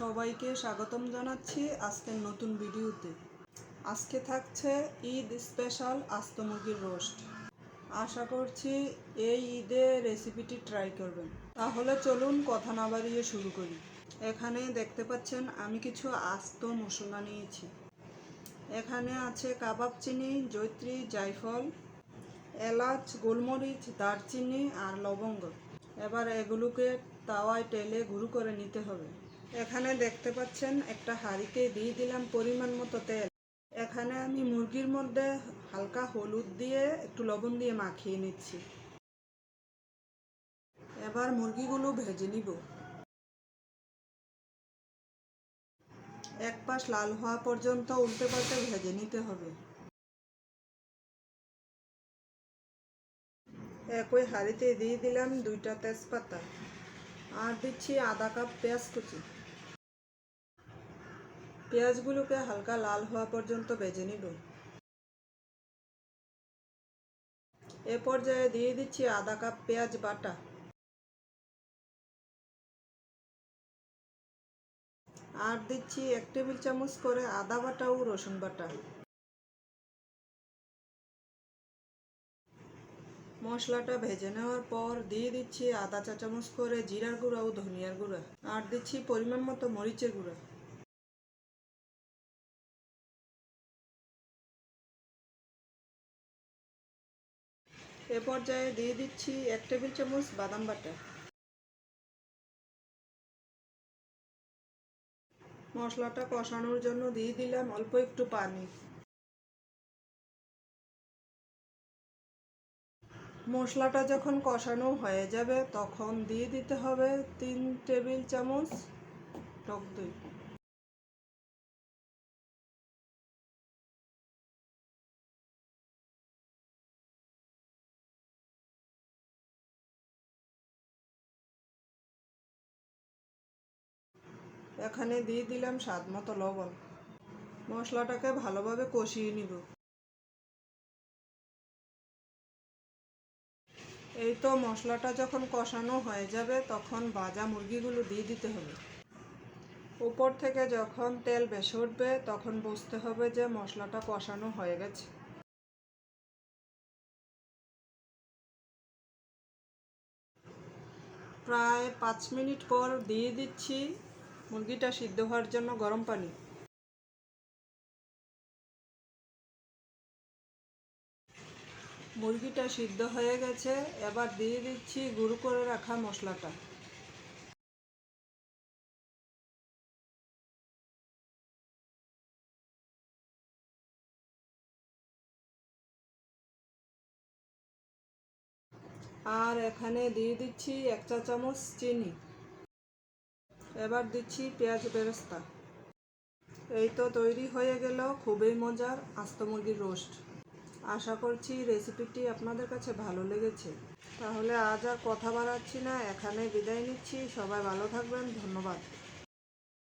সবাইকে স্বাগতম জানাচ্ছি আজকের নতুন ভিডিওতে। আজকে থাকছে ঈদ স্পেশাল আস্ত মুরগির রোস্ট। আশা করছি এই ঈদে রেসিপিটি ট্রাই করবেন। তাহলে চলুন কথা না বাড়িয়ে শুরু করি। এখানে দেখতে পাচ্ছেন আমি কিছু আস্ত মশলা নিয়েছি। এখানে আছে কাবাব চিনি জৈত্রী জায়ফল, এলাচ, গোলমরিচ, দারচিনি আর লবঙ্গ। এবার এগুলোকে তাওয়ায় টেলে গুঁড়ো করে নিতে হবে। এখানে দেখতে পাচ্ছেন একটা হাঁড়িতে দিয়ে দিলাম পরিমাণ মতো তেল। এখানে আমি মুরগির মধ্যে হালকা হলুদ দিয়ে একটু লবণ দিয়ে মাখিয়ে নিচ্ছি। এবার মুরগিগুলো ভেজে নিব। এক পাশ লাল হওয়া পর্যন্ত উল্টে পাল্টে ভেজে নিতে হবে। একই হাঁড়িতে দিয়ে দিলাম দুইটা তেজপাতা। আর দিচ্ছি আধা কাপ পেঁয়াজ কুচি। পেঁয়াজগুলোকে হালকা লাল হওয়া পর্যন্ত ভেজে নিব এ পর্যায়ে দিয়ে দিচ্ছি আধা কাপ পেঁয়াজ বাটা। আর দিচ্ছি এক টেবিল চামচ করে আদা বাটা ও রসুন বাটা। মশলাটা ভেজে নেওয়ার পর দিয়ে দিচ্ছি আদা চা চামচ করে জিরার গুঁড়া ও ধনিয়ার গুঁড়া। আর দিচ্ছি পরিমাণ মতো মরিচের গুঁড়া। এ পর্যায়ে দিয়ে দিচ্ছি এক টেবিল চামচ বাদাম বাটা। মশলাটা কষানোর জন্য দিয়ে দিলাম অল্প একটু পানি। মশলাটা যখন কষানো হয়ে যাবে, তখন দিয়ে দিতে হবে তিন টেবিল চামচ টক দই। এখানে দিয়ে দিলাম স্বাদ মতো লবণ। মশলাটাকে ভালোভাবে কষিয়ে নিব। এই তো মশলাটা যখন কষানো হয়ে যাবে, তখন ভাজা মুরগিগুলো দিয়ে দিতে হবে। উপর থেকে যখন তেল বেশি উঠবে, তখন বুঝতে হবে যে মশলাটা কষানো হয়ে গেছে। প্রায় পাঁচ মিনিট পর দিয়ে দিচ্ছি। মুরগিটা সিদ্ধ হওয়ার জন্য গরম পানি। মুরগিটা সিদ্ধ হয়ে গেছে, এবার দিয়ে দিচ্ছি গুঁড়ো করে রাখা মশলাটা। আর এখানে দিয়ে দিচ্ছি এক চা চামচ চিনি। এবার দিচ্ছি পেঁয়াজ বেরেস্তা। এই তো তৈরি হয়ে গেল খুবই মজার আস্ত মুরগির রোস্ট। আশা করছি রেসিপিটি আপনাদের কাছে ভালো লেগেছে। তাহলে আজ আর কথা বাড়াচ্ছি না এখানে বিদায় নিচ্ছি। সবাই ভালো থাকবেন, ধন্যবাদ।